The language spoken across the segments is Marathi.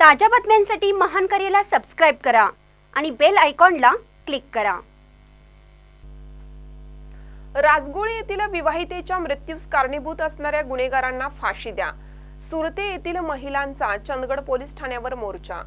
ताज्या बातम्यांसाठी महान करेला सबस्क्राईब करा आणि बेल आयकॉनला क्लिक करा. राजगोळे येथील विवाहितेच्या मृत्यूस कारणीभूत असणाऱ्या गुन्हेगारांना फाशी द्या. सुरते येथील महिलांचा चंदगड पोलीस ठाण्यावर मोर्चा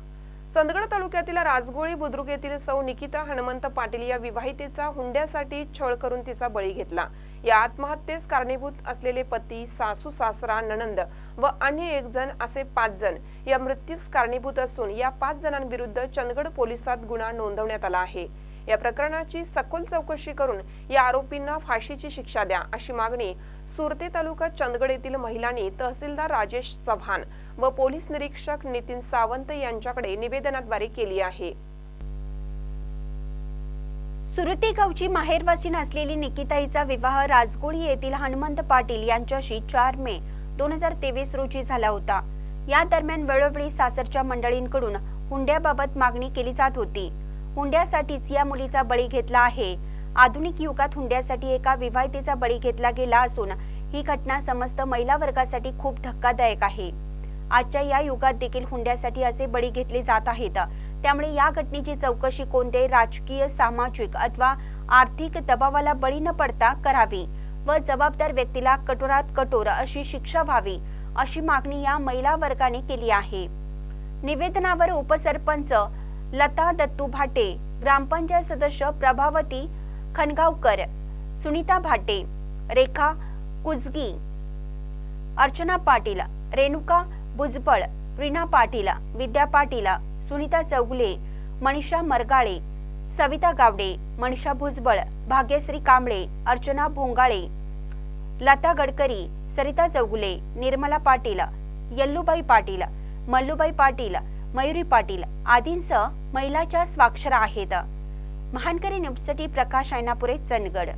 चंदगड तालुक्यातील राजगोळी बुद्रुक येथील सौ निकिता हनुमंत पाटील या विवाहितेचा हुंड्यासाठी छळ करून तिचा बळी घेतला. या आत्महत्येस कारणीभूत असलेले पती सासू सासरा ननंद व अन्य एक जण असे पाच जण या मृत्यूस कारणीभूत असून या पाच जणांविरुद्ध चंदगड पोलिसात गुन्हा नोंदवण्यात आला आहे. या प्रकरणाची सखोल चौकशी करून या आरोपींना फाशीची शिक्षा द्या अशी मागणी सुरते तालुका चंदगड येथील महिलांनी तहसीलदार राजेश चव्हाण व पोलीस निरीक्षक नितीन सावंत यांच्याकडे निवेदनाद्वारे केली आहे. सुरती गावची माहेरवासीन असलेली निकिताईचा विवाह राजगोळी येथील हनुमंत पाटील यांच्याशी चार मे दोन हजार तेवीस रोजी झाला होता. या दरम्यान वेळोवेळी सासरच्या मंडळींकडून हुंड्याबाबत मागणी केली जात होती. हुंड्यासाठीच या मुलीचा बळी घेतला आहे. आधुनिक युगात हुंड्यासाठी एका विवाहितेचा बळी घेतला गेला असून ही घटना समस्त महिला वर्गासाठी खूप धक्कादायक आहे. आजच्या या युगात देखील हुंड्यासाठी असे बळी घेतले जात आहेत. त्यामुळे या घटनेची चौकशी कोणत्याही राजकीय सामाजिक अथवा आर्थिक दबावाला बळी न पडता करावी व जबाबदार व्यक्तीला कठोरात कठोर अशी शिक्षा व्हावी अशी मागणी या महिला वर्गाने केली आहे. निवेदनावर उपसरपंच लता दत्तू भाटे ग्रामपंचायत सदस्य प्रभावती खनगावकर सुनीता भाटे रेखा कुजगी अर्चना पाटील रेणुका भुजबळ रीना पाटील विद्या पाटील सुनीता चौगुले मनीषा मरगाळे सविता गावडे मनीषा भुजबळ भाग्यश्री कांबळे अर्चना भोंगाळे लता गडकरी सरिता चौगुले निर्मला पाटील यल्लूबाई पाटील मल्लूबाई पाटील मयुरी पाटील आदींसह महिलाच्या स्वाक्षरा आहेत. महानकरी न्यूजसाठी प्रकाश ऐनापुरे चंदगड.